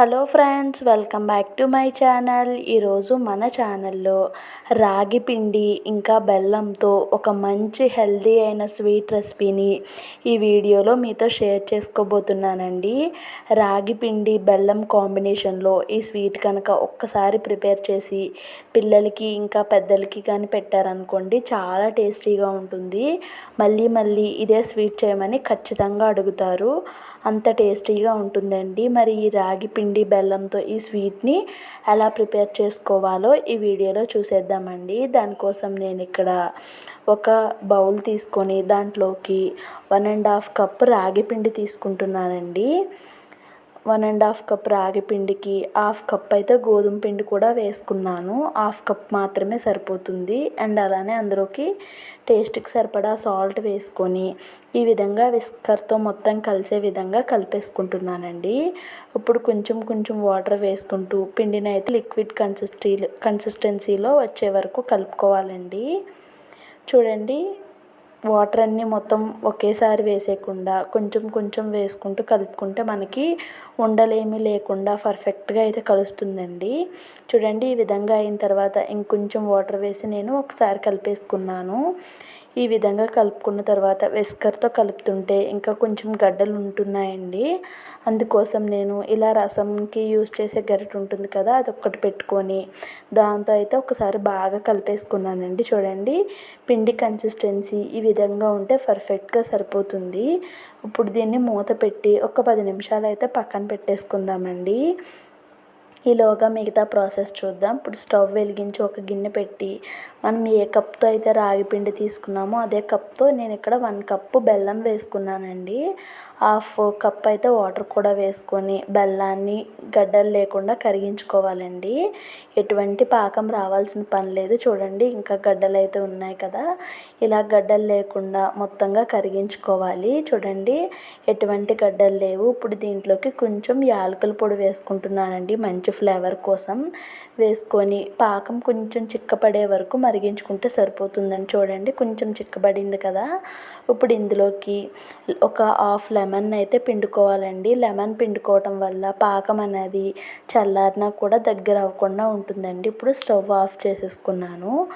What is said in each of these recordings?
Hello friends welcome back to my channel. ఈరోజు మన ఛానల్లో రాగి పిండి ఇంకా బెల్లంతో ఒక మంచి హెల్దీ అయిన స్వీట్ రెసిపీని ఈ వీడియోలో మీతో షేర్ చేసుకోబోతున్నానండి. రాగి పిండి బెల్లం కాంబినేషన్లో ఈ స్వీట్ కనుక ఒక్కసారి ప్రిపేర్ చేసి పిల్లలకి ఇంకా పెద్దలకి కానీ పెట్టారనుకోండి చాలా టేస్టీగా ఉంటుంది. మళ్ళీ మళ్ళీ ఇదే స్వీట్ చేయమని ఖచ్చితంగా అడుగుతారు. అంత టేస్టీగా ఉంటుందండి. మరి ఈ రాగి పిండి బెల్లంతో ఈ స్వీట్ని ఎలా ప్రిపేర్ చేసుకోవాలో ఈ వీడియోలో చూసేద్దామండి. దానికోసం నేను ఇక్కడ ఒక బౌల్ తీసుకొని దాంట్లోకి వన్ అండ్ హాఫ్ కప్ రాగి పిండి తీసుకుంటున్నానండి. వన్ అండ్ హాఫ్ కప్ రాగి పిండికి హాఫ్ కప్ అయితే గోధుమ పిండి కూడా వేసుకున్నాను. హాఫ్ కప్ మాత్రమే సరిపోతుంది. అండ్ అలానే అందులోకి టేస్ట్కి సరిపడా సాల్ట్ వేసుకొని ఈ విధంగా విస్కర్తో మొత్తం కలిసే విధంగా కలిపేసుకుంటున్నానండి. ఇప్పుడు కొంచెం కొంచెం వాటర్ వేసుకుంటూ పిండిని అయితే లిక్విడ్ కన్సిస్టీ కన్సిస్టెన్సీలో వచ్చే వరకు కలుపుకోవాలండి. చూడండి వాటర్ అన్నీ మొత్తం ఒకేసారి వేసేయకుండా కొంచెం కొంచెం వేసుకుంటూ కలుపుకుంటే మనకి ఉండలేమి లేకుండా పర్ఫెక్ట్గా అయితే కలుస్తుందండి. చూడండి ఈ విధంగా అయిన తర్వాత ఇంకొంచెం వాటర్ వేసి నేను ఒకసారి కలిపేసుకున్నాను. ఈ విధంగా కలుపుకున్న తర్వాత విస్కర్తో కలుపుతుంటే ఇంకా కొంచెం గడ్డలు ఉంటున్నాయండి. అందుకోసం నేను ఇలా రసంకి యూస్ చేసే గరిట ఉంటుంది కదా అది ఒక్కటి పెట్టుకొని దాంతో అయితే ఒకసారి బాగా కలిపేసుకున్నానండి. చూడండి పిండి కన్సిస్టెన్సీ ఈ విధంగా ఉంటే పర్ఫెక్ట్గా సరిపోతుంది. ఇప్పుడు దీన్ని మూత పెట్టి ఒక పది నిమిషాలు అయితే పక్కన పెట్టేసుకుందామండి. ఈలోగా మిగతా ప్రాసెస్ చూద్దాం. ఇప్పుడు స్టవ్ వెలిగించి ఒక గిన్నె పెట్టి మనం ఏ కప్తో అయితే రాగి పిండి తీసుకున్నామో అదే కప్తో నేను ఇక్కడ వన్ కప్పు బెల్లం వేసుకున్నానండి. హాఫ్ కప్ అయితే వాటర్ కూడా వేసుకొని బెల్లాన్ని గడ్డలు లేకుండా కరిగించుకోవాలండి. ఎటువంటి పాకం రావాల్సిన పని లేదు. చూడండి ఇంకా గడ్డలు అయితే ఉన్నాయి కదా. ఇలా గడ్డలు లేకుండా మొత్తంగా కరిగించుకోవాలి. చూడండి ఎటువంటి గడ్డలు లేవు. ఇప్పుడు దీంట్లోకి కొంచెం యాలకుల పొడి వేసుకుంటున్నానండి. మంచి ఫ్లేవర్ కోసం వేసుకొని పాకం కొంచెం చిక్కపడే వరకు మరిగించుకుంటే సరిపోతుందని చూడండి. కొంచెం చిక్కబడింది కదా. ఇప్పుడు ఇందులోకి ఒక హాఫ్ లెమన్ అయితే పిండుకోవాలండి. లెమన్ పిండుకోవటం వల్ల పాకం అనేది చల్లారినా కూడా దగ్గర అవ్వకుండా ఉంటుందండి. ఇప్పుడు స్టవ్ ఆఫ్ చేసేసుకున్నాను.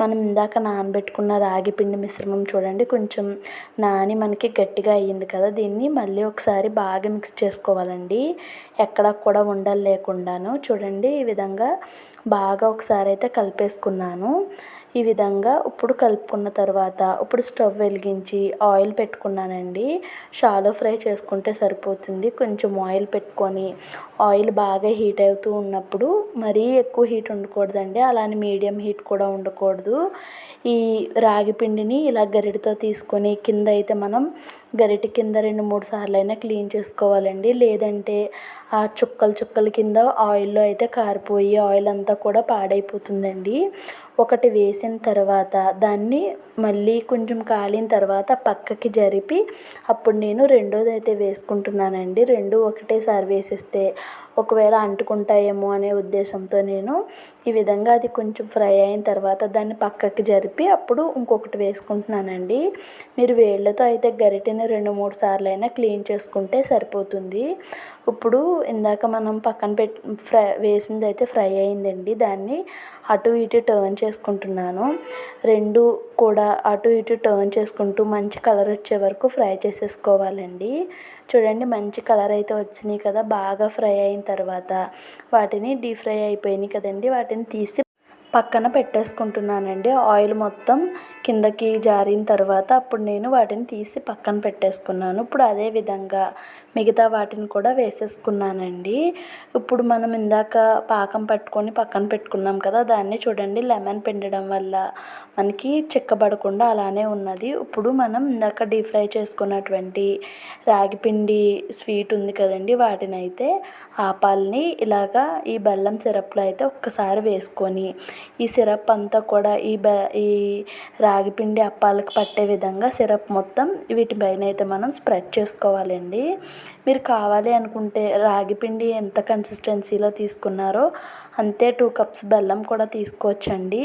మనం ఇందాక నానబెట్టుకున్న రాగి పిండి మిశ్రమం చూడండి. కొంచెం నాని మనకి గట్టిగా అయ్యింది కదా. దీన్ని మళ్ళీ ఒకసారి బాగా మిక్స్ చేసుకోవాలండి. ఎక్కడ కూడా ఉండలు లేకుండా చూడండి. ఈ విధంగా బాగా ఒకసారి అయితే కలిపేసుకున్నాను. ఈ విధంగా ఇప్పుడు కలుపుకున్న తర్వాత ఇప్పుడు స్టవ్ వెలిగించి ఆయిల్ పెట్టుకున్నానండి. షాలో ఫ్రై చేసుకుంటే సరిపోతుంది. కొంచెం ఆయిల్ పెట్టుకొని ఆయిల్ బాగా హీట్ అవుతూ ఉన్నప్పుడు మరీ ఎక్కువ హీట్ ఉండకూడదండి. అలానే మీడియం హీట్ కూడా ఉండకూడదు. ఈ రాగి పిండిని ఇలా గరిటతో తీసుకొని కింద అయితే మనం గరిటె కింద రెండు మూడు సార్లు అయినా క్లీన్ చేసుకోవాలండి. లేదంటే ఆ చుక్కలు చుక్కల కింద ఆయిల్లో అయితే కారిపోయి ఆయిల్ అంతా కూడా పాడైపోతుందండి. ఒకటి వేసిన తర్వాత దాన్ని మళ్ళీ కొంచెం కాలిన తర్వాత పక్కకి జరిపి అప్పుడు నేను రెండోది అయితే వేసుకుంటున్నానండి. రెండు ఒకటేసారి వేసేస్తే ఒకవేళ అంటుకుంటాయేమో అనే ఉద్దేశంతో నేను ఈ విధంగా అది కొంచెం ఫ్రై అయిన తర్వాత దాన్ని పక్కకి జరిపి అప్పుడు ఇంకొకటి వేసుకుంటున్నానండి. మీరు వేళ్ళతో అయితే గరిటెని రెండు మూడు సార్లు అయినా క్లీన్ చేసుకుంటే సరిపోతుంది. ఇప్పుడు ఇందాక మనం పక్కన పెట్టి ఫ్రై వేసింది అయితే ఫ్రై అయిందండి. దాన్ని అటు ఇటు టర్న్ చేసుకుంటున్నాను. రెండు కూడా అటు ఇటు టర్న్ చేసుకుంటూ మంచి కలర్ వచ్చే వరకు ఫ్రై చేసేసుకోవాలండి. చూడండి మంచి కలర్ అయితే వచ్చినాయి కదా బాగా ఫ్రై అయిన తర్వాత. వాటిని డీప్ ఫ్రై అయిపోయినాయి కదండి వాటిని తీసి పక్కన పెట్టేసుకుంటున్నానండి. ఆయిల్ మొత్తం కిందకి జారిన తర్వాత అప్పుడు నేను వాటిని తీసి పక్కన పెట్టేసుకున్నాను. ఇప్పుడు అదే విధంగా మిగతా వాటిని కూడా వేసేసుకున్నానండి. ఇప్పుడు మనం ఇందాక పాకం పట్టుకొని పక్కన పెట్టుకున్నాం కదా దాన్ని చూడండి. లెమన్ పిండడం వల్ల మనకి చిక్కబడకుండా అలానే ఉన్నది. ఇప్పుడు మనం ఇందాక డీప్ ఫ్రై చేసుకున్నటువంటి రాగిపిండి స్వీట్ ఉంది కదండి వాటిని అయితే ఆపాలని ఇలాగా ఈ బెల్లం సిరప్లో అయితే ఒక్కసారి వేసుకొని ఈ సిరప్ అంతా కూడా ఈ బె ఈ రాగి పిండి అప్పాలకు పట్టే విధంగా సిరప్ మొత్తం వీటిపైన అయితే మనం స్ప్రెడ్ చేసుకోవాలండి. మీరు కావాలి అనుకుంటే రాగి పిండి ఎంత కన్సిస్టెన్సీలో తీసుకున్నారో అంతే టూ కప్స్ బెల్లం కూడా తీసుకోవచ్చండి.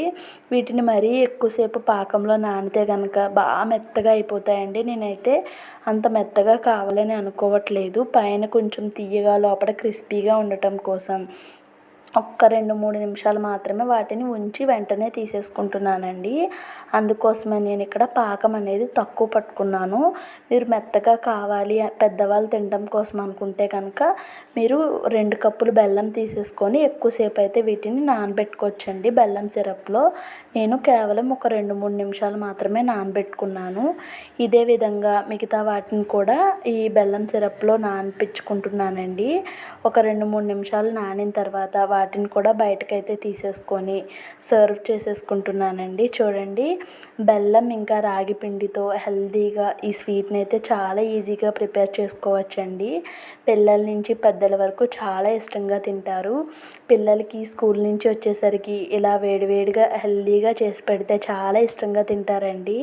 వీటిని మరీ ఎక్కువసేపు పాకంలో నానితే కనుక బాగా మెత్తగా అయిపోతాయండి. నేనైతే అంత మెత్తగా కావాలని అనుకోవట్లేదు. పైన కొంచెం తీయగా లోపల క్రిస్పీగా ఉండటం కోసం. ఒక్క రెండు మూడు నిమిషాలు మాత్రమే వాటిని ఉంచి వెంటనే తీసేసుకుంటున్నానండి. అందుకోసమే నేను ఇక్కడ పాకం అనేది తక్కువ పట్టుకున్నాను. మీరు మెత్తగా కావాలి పెద్దవాళ్ళు తినడం కోసం అనుకుంటే కనుక మీరు రెండు కప్పులు బెల్లం తీసేసుకొని ఎక్కువసేపు అయితే వీటిని నానబెట్టుకోవచ్చండి బెల్లం సిరప్లో. నేను కేవలం ఒక రెండు మూడు నిమిషాలు మాత్రమే నానబెట్టుకున్నాను. ఇదే విధంగా మిగతా వాటిని కూడా ఈ బెల్లం సిరప్లో నానపించుకుంటున్నానండి. ఒక రెండు మూడు నిమిషాలు నానిన తర్వాత వాటిని కూడా బయటకైతే తీసేసుకొని సర్వ్ చేసేసుకుంటున్నానండి. చూడండి బెల్లం ఇంకా రాగి పిండితో హెల్తీగా ఈ స్వీట్ని అయితే చాలా ఈజీగా ప్రిపేర్ చేసుకోవచ్చండి. పిల్లల నుంచి పెద్దల వరకు చాలా ఇష్టంగా తింటారు. పిల్లలకి స్కూల్ నుంచి వచ్చేసరికి ఇలా వేడివేడిగా హెల్తీగా చేసి పెడితే చాలా ఇష్టంగా తింటారండి.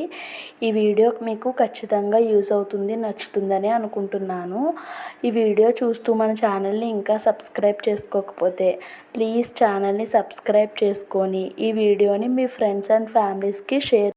ఈ వీడియో మీకు ఖచ్చితంగా యూస్ అవుతుంది నచ్చుతుందని అనుకుంటున్నాను. ఈ వీడియో చూస్తూ మన ఛానల్ని ఇంకా సబ్స్క్రైబ్ చేసుకోకపోతే ప్లీజ్ ఛానల్ని సబ్స్క్రైబ్ చేసుకొని ఈ వీడియోని మీ ఫ్రెండ్స్ అండ్ ఫ్యామిలీస్కి షేర్